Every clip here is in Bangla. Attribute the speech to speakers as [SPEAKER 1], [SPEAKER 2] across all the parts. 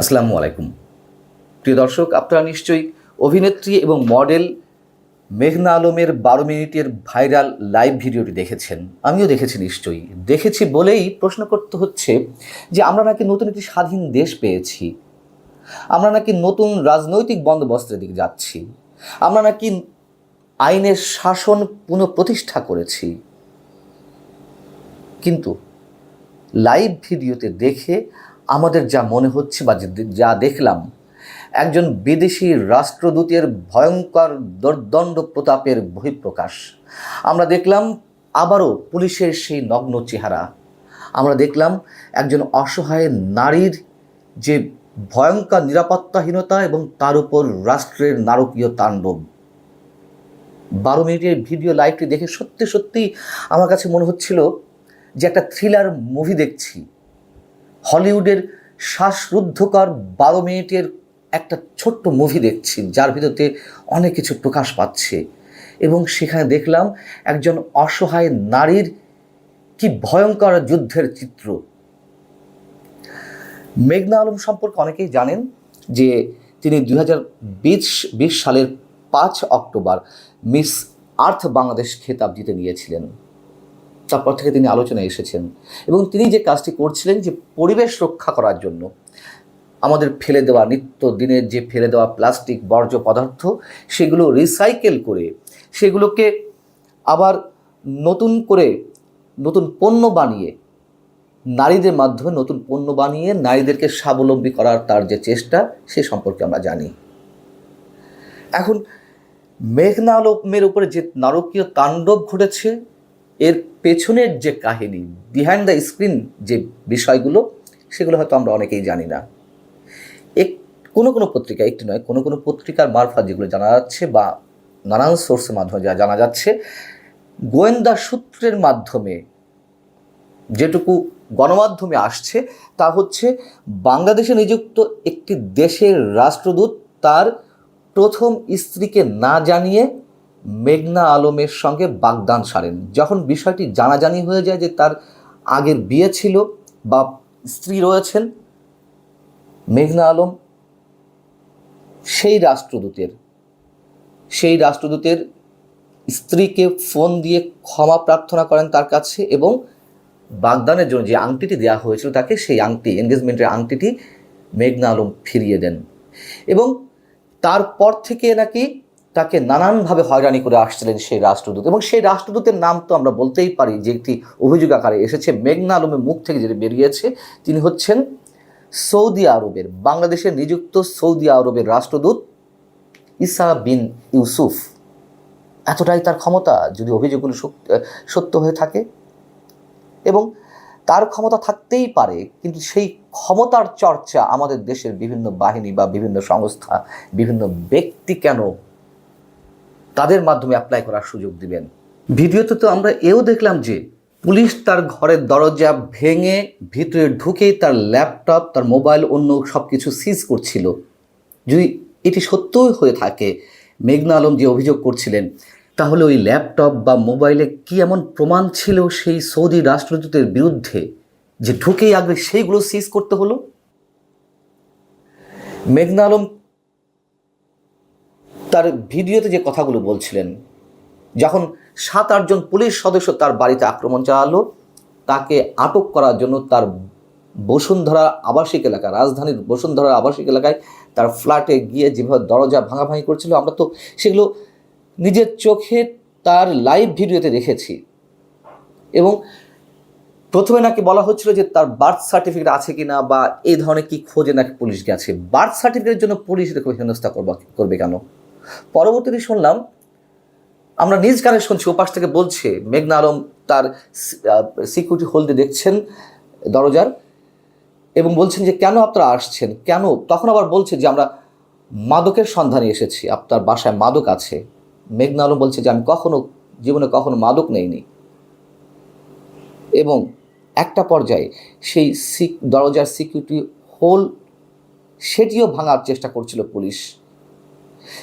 [SPEAKER 1] আসসালামু আলাইকুম। প্রিয় দর্শক, আপনারা নিশ্চয়ই অভিনেত্রী এবং মডেল মেঘনা আলমের বারো মিনিটের ভাইরাল লাইভ ভিডিওটি দেখেছেন। আমিও দেখেছি নিশ্চয়ই। দেখেছি বলেই প্রশ্ন করতে হচ্ছে যে, আমরা নাকি নতুন একটি স্বাধীন দেশ পেয়েছি। আমরা নাকি নতুন রাজনৈতিক বন্দোবস্তের দিকে যাচ্ছি। আমরা নাকি আইনের শাসন পুনঃপ্রতিষ্ঠা করেছি। কিন্তু লাইভ ভিডিওতে দেখে আমাদের যা মনে হচ্ছে বা যে- দেখলাম, একজন বিদেশি রাষ্ট্রদূতের ভয়ঙ্কর দর্দণ্ড প্রতাপের বহিঃপ্রকাশ। আমরা দেখলাম আবারও পুলিশের সেই নগ্ন চেহারা। আমরা দেখলাম একজন অসহায় নারীর যে ভয়ঙ্কর নিরাপত্তাহীনতা এবং তার উপর রাষ্ট্রের নারকীয় তাণ্ডব। বারো মিনিটের ভিডিও লাইভটি দেখে সত্যি সত্যি আমার কাছে মনে হচ্ছিল যে একটা থ্রিলার মুভি দেখছি। হলিউডের শ্বাসরুদ্ধকর বারো মিনিটের একটা ছোট্ট মুভি দেখছি, যার ভিতরতে অনেক কিছু প্রকাশ পাচ্ছে। এবং সেখানে দেখলাম একজন অসহায় নারীর কি ভয়ঙ্কর যুদ্ধের চিত্র। মেঘনা আলম সম্পর্কে অনেকেই জানেন যে তিনি দুই হাজার বিশ সালের পাঁচ অক্টোবর মিস আর্থ বাংলাদেশ খেতাব জিতে নিয়েছিলেন। তারপর থেকে তিনি আলোচনায় এসেছেন। এবং তিনি যে কাজটি করছিলেন যে পরিবেশ রক্ষা করার জন্য, আমাদের ফেলে দেওয়া নিত্য দিনের যে ফেলে দেওয়া প্লাস্টিক, বর্জ্য পদার্থ, সেগুলো রিসাইকেল করে, সেগুলোকে আবার নতুন করে নতুন পণ্য বানিয়ে, নারীদের মাধ্যমে নতুন পণ্য বানিয়ে নারীদেরকে স্বাবলম্বী করার তার যে চেষ্টা, সে সম্পর্কে আমরা জানি। এখন মেঘনা আলমের উপরে যে নারকীয় তাণ্ডব ঘটেছে এর পেছনের যে কাহিনী বিহাইন্ড দ্য স্ক্রিন যে বিষয়গুলো, সেগুলো হয়তো আমরা অনেকেই জানি না। এক, কোনো কোনো পত্রিকা, একটি নয়, কোনো কোনো পত্রিকার মারফত যেগুলো জানা যাচ্ছে বা নানান সোর্সের মাধ্যমে যা জানা যাচ্ছে, গোয়েন্দা সূত্রের মাধ্যমে যেটুকু গণমাধ্যমে আসছে, তা হচ্ছে বাংলাদেশে নিযুক্ত একটি দেশের রাষ্ট্রদূত তার প্রথম স্ত্রীকে না জানিয়ে মেঘনা আলমের সঙ্গে বাগদান সারেন। যখন বিষয়টি জানাজানি হয়ে যায় যে তার আগের বিয়ে ছিল বা স্ত্রী রয়েছেন, মেঘনা আলম সেই রাষ্ট্রদূতের সেই রাষ্ট্রদূতের স্ত্রীকে ফোন দিয়ে ক্ষমা প্রার্থনা করেন তার কাছে এবং বাগদানের জন্য যে আংটিটি দেওয়া হয়েছিল তাকে সেই আংটি, এনগেজমেন্টের আংটিটি মেঘনা আলম ফিরিয়ে দেন। এবং তারপর থেকে নাকি তাকে নানানভাবে হয়রানি করে আসছিলেন সেই রাষ্ট্রদূত। এবং সেই রাষ্ট্রদূতের নাম তো আমরা বলতেই পারি যে একটি অভিযোগ আকারে এসেছে। মেঘনা আলমের মুখ থেকে যেটা বেরিয়েছে, তিনি হচ্ছেন সৌদি আরবের বাংলাদেশে নিযুক্ত সৌদি আরবের রাষ্ট্রদূত ইসা বিন ইউসুফ। এতটাই তার ক্ষমতা যদি অভিযোগগুলো সত্য- সত্য হয়ে থাকে? এবং তার ক্ষমতা থাকতেই পারে, কিন্তু সেই ক্ষমতার চর্চা আমাদের দেশের বিভিন্ন বাহিনী বা বিভিন্ন সংস্থা, বিভিন্ন ব্যক্তি কেন তাদের মাধ্যমে অ্যাপ্লাই করার সুযোগ দিবেন। ভিডিওতে তো আমরা এও দেখলাম যে পুলিশ তার ঘরের দরজা ভেঙে ভিতরে ঢুকেই তার ল্যাপটপ তার মোবাইল অন্য সব কিছু সিজ করছিল। যদি এটি সত্যই হয়ে থাকে, মেঘনা আলম যে অভিযোগ করছিলেন, তাহলে ওই ল্যাপটপ বা মোবাইলে কি এমন প্রমাণ ছিল সেই সৌদি রাষ্ট্রদূতের বিরুদ্ধে যে ঢুকেই আগে সেইগুলো সিজ করতে হলো? মেঘনা আলম তার ভিডিওতে যে কথাগুলো বলছিলেন, যখন সাত আটজন পুলিশ সদস্য তার বাড়িতে আক্রমণ চালালো, তাকে আটক করার জন্য তার বসুন্ধরা আবাসিক এলাকা, রাজধানীর বসুন্ধরা আবাসিক এলাকায় তার ফ্ল্যাটে গিয়ে যেভাবে দরজা ভাঙাভাঙি করছিল, আমরা তো সেগুলো নিজের চোখে তার লাইভ ভিডিওতে দেখেছি। এবং প্রথমে নাকি বলা হচ্ছিল যে তার বার্থ সার্টিফিকেট আছে কি না বা এই ধরনের কি খোঁজে নাকি পুলিশ গেছে। বার্থ সার্টিফিকেটের জন্য পুলিশ এরকম হেনস্থা করবা, করবে কেন? পরবর্তীতে শুনলাম, আমরা নিজ কানে শুনছি, ওপাশ থেকে বলছে, মেঘনা আলম তার সিকিউরিটি হোল্ডে দেখছেন দরজার এবং বলছেন যে, কেন আপনারা আসছেন? কেন? তখন আবার বলছে যে, আমরা মাদকের সন্ধানে এসেছি, আপনার বাসায় মাদক আছে। মেঘনা আলম বলছে যে, আমি কখনো, জীবনে কখনো মাদক নেইনি। এবং একটা পর্যায়ে সেই দরজার সিকিউরিটি হোল সেটিও ভাঙার চেষ্টা করছিল পুলিশ।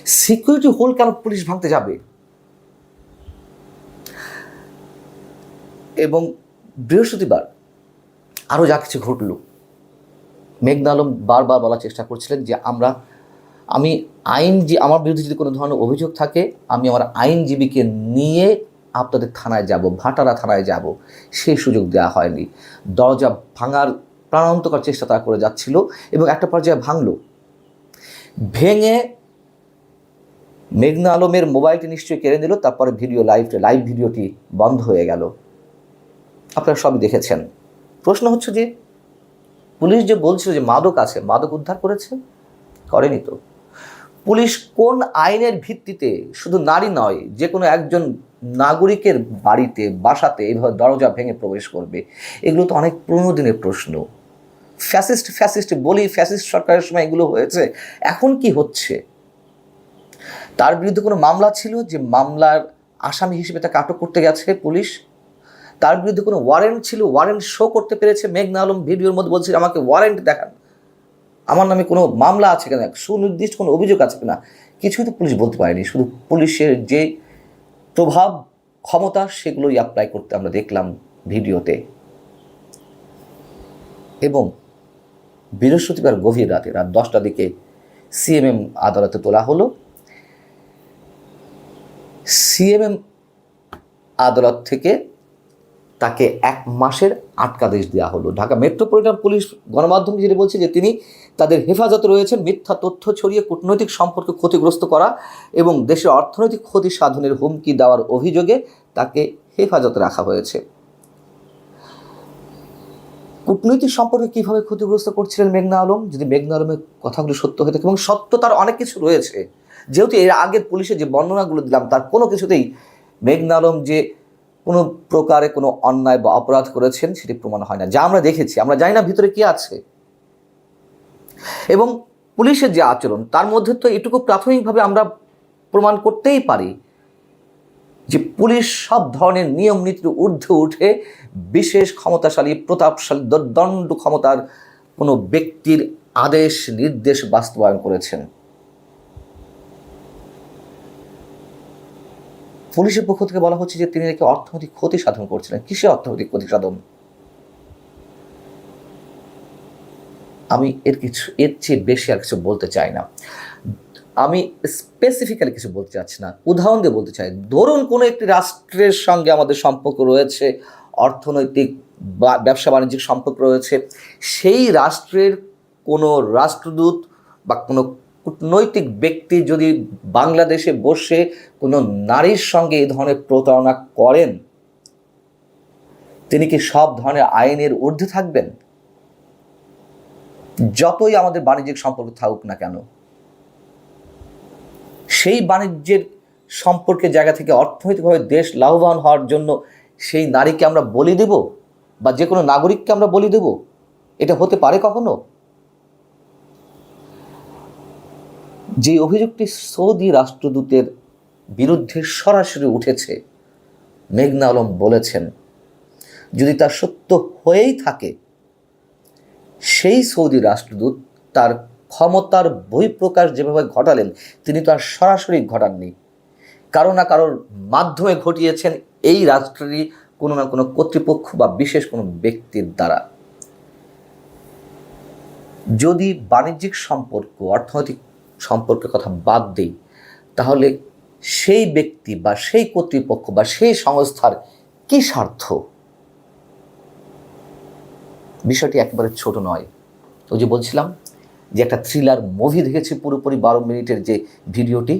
[SPEAKER 1] সিকিউরিটি হোল কেন পুলিশ ভাঙতে যাবে? এবং বৃহস্পতিবার আরও যা কিছু ঘটল, মেঘনা আলম বারবার বলার চেষ্টা করছিলেন যে আমরা, আমি আইন যে আমার বিরুদ্ধে যদি কোনো ধরনের অভিযোগ থাকে, আমি আমার আইনজীবীকে নিয়ে আপনাদের থানায় যাব, ভাটারা থানায় যাব। সেই সুযোগ দেওয়া হয়নি। দরজা ভাঙার প্রাণান্তকর চেষ্টা তারা করে যাচ্ছিল এবং একটা পর্যায়ে ভাঙল। ভেঙে মেঘনা আলমের মোবাইলটি নিশ্চয়ই কেড়ে নিল, তারপরে ভিডিও লাইভ লাইভ ভিডিওটি বন্ধ হয়ে গেল। আপনারা সবই দেখেছেন। প্রশ্ন হচ্ছে যে, পুলিশ যে বলছিল যে মাদক আছে, মাদক উদ্ধার করেছে? করেনি তো। পুলিশ কোন আইনের ভিত্তিতে, শুধু নারী নয়, যে কোনো একজন নাগরিকের বাড়িতে, বাসাতে এইভাবে দরজা ভেঙে প্রবেশ করবে, এগুলো তো অনেক পুরনো দিনের প্রশ্ন। ফ্যাসিস্ট ফ্যাসিস্ট বলি, ফ্যাসিস্ট সরকারের সময় এগুলো হয়েছে, এখন কি হচ্ছে? তার বিরুদ্ধে কোনো মামলা ছিল যে মামলার আসামি হিসেবে তাকে আটক করতে গেছে পুলিশ? তার বিরুদ্ধে কোনো ওয়ারেন্ট ছিল? ওয়ারেন্ট শো করতে পেরেছে মেঘনা আলম? ভিডিওর মধ্যে বলছে, আমাকে ওয়ারেন্ট দেখান। আমার নামে কোনো মামলা আছে কিনা? সুনির্দিষ্ট কোনো অভিযোগ আছে কিনা? কিছুই তো পুলিশ বলতে পারেনি। শুধু পুলিশের যে প্রভাব, ক্ষমতা, সেগুলোই অ্যাপ্লাই করতে আমরা দেখলাম ভিডিওতে। এবং বৃহস্পতিবার গভীর রাতে, রাত দশটার দিকে সিএমএম আদালতে তোলা হলো। সিএমএম আদালত থেকে তাকে এক মাসের আটকাদেশ দেওয়া হলো। ঢাকা মেট্রোপলিটন পুলিশ গণমাধ্যমকে যেটা বলছে যে তিনি তাদের হেফাজতে রয়েছেন মিথ্যা তথ্য ছড়িয়ে, কূটনৈতিক সম্পর্কে ক্ষতিগ্রস্ত করা এবং দেশের অর্থনৈতিক ক্ষতি সাধনের হুমকি দেওয়ার অভিযোগে তাকে হেফাজতে রাখা হয়েছে। কূটনৈতিক সম্পর্কে কীভাবে ক্ষতিগ্রস্ত করছিলেন মেঘনা আলম? যদি মেঘনা আলমের কথাগুলো সত্য হয়ে থাকে, এবং সত্য তার অনেক কিছু রয়েছে যেহেতু এর আগের পুলিশের যে বর্ণনাগুলো দিলাম, তার কোনো কিছুতেই মেঘনালম যে কোনো প্রকারে কোনো অন্যায় বা অপরাধ করেছেন সেটি প্রমাণ হয় না। যা আমরা দেখেছি, আমরা জানি না ভিতরে কি আছে। এবং পুলিশের যে আচরণ, তার মধ্যে তো এটুকু প্রাথমিকভাবে আমরা প্রমাণ করতেই পারি যে পুলিশ সব ধরনের নিয়ম নীতির ঊর্ধ্বে উঠে বিশেষ ক্ষমতাশালী, প্রতাপশালী দণ্ড ক্ষমতার কোনো ব্যক্তির আদেশ, নির্দেশ বাস্তবায়ন করেছেন। পুলিশের পক্ষ থেকে বলা হচ্ছে যে তিনি নাকি অর্থনৈতিক ক্ষতি সাধন করছিলেন। কিসে অর্থনৈতিক ক্ষতি সাধন? আমি এর কিছু, এর চেয়ে বেশি আর কিছু বলতে চাই না। আমি স্পেসিফিক্যালি কিছু বলতে চাচ্ছি না। উদাহরণ দিয়ে বলতে চাই, ধরুন কোনো একটি রাষ্ট্রের সঙ্গে আমাদের সম্পর্ক রয়েছে, অর্থনৈতিক বা ব্যবসা বাণিজ্যিক সম্পর্ক রয়েছে, সেই রাষ্ট্রের কোনো রাষ্ট্রদূত বা কোনো কূটনৈতিক ব্যক্তি যদি বাংলাদেশে বসে কোনো নারীর সঙ্গে এই ধরনের প্রতারণা করেন, তিনি কি সব ধরনের আইনের ঊর্ধ্বে থাকবেন? যতই আমাদের বাণিজ্যিক সম্পর্ক থাকুক না কেন, সেই বাণিজ্যের সম্পর্কের জায়গা থেকে অর্থনৈতিকভাবে দেশ লাভবান হওয়ার জন্য সেই নারীকে আমরা বলি দেব, বা যে কোনো নাগরিককে আমরা বলি দেব? এটা হতে পারে কখনো? যে অভিযোগটি সৌদি রাষ্ট্রদূতের বিরুদ্ধে সরাসরি উঠেছে, মেঘনা আলম বলেছেন, যদি তা সত্য হয়েই থাকে, সেই সৌদি রাষ্ট্রদূত তার ক্ষমতার বহিঃপ্রকাশ যেভাবে ঘটালেন, তিনি তো আর সরাসরি ঘটাননি। কারও না কারোর মাধ্যমে ঘটিয়েছেন এই রাষ্ট্রেরই কোনো না কোনো কর্তৃপক্ষ বা বিশেষ কোনো ব্যক্তির দ্বারা। যদি বাণিজ্যিক সম্পর্ক, অর্থনৈতিক সম্পর্কের কথা বাদ দিই, তাহলে সেই ব্যক্তি বা সেই কর্তৃপক্ষ বা সেই সংস্থার কি স্বার্থ? বিষয়টি একেবারে ছোট নয়। ওই যে বলছিলাম যে একটা থ্রিলার মুভি দেখেছি পুরোপুরি বারো মিনিটের যে ভিডিওটি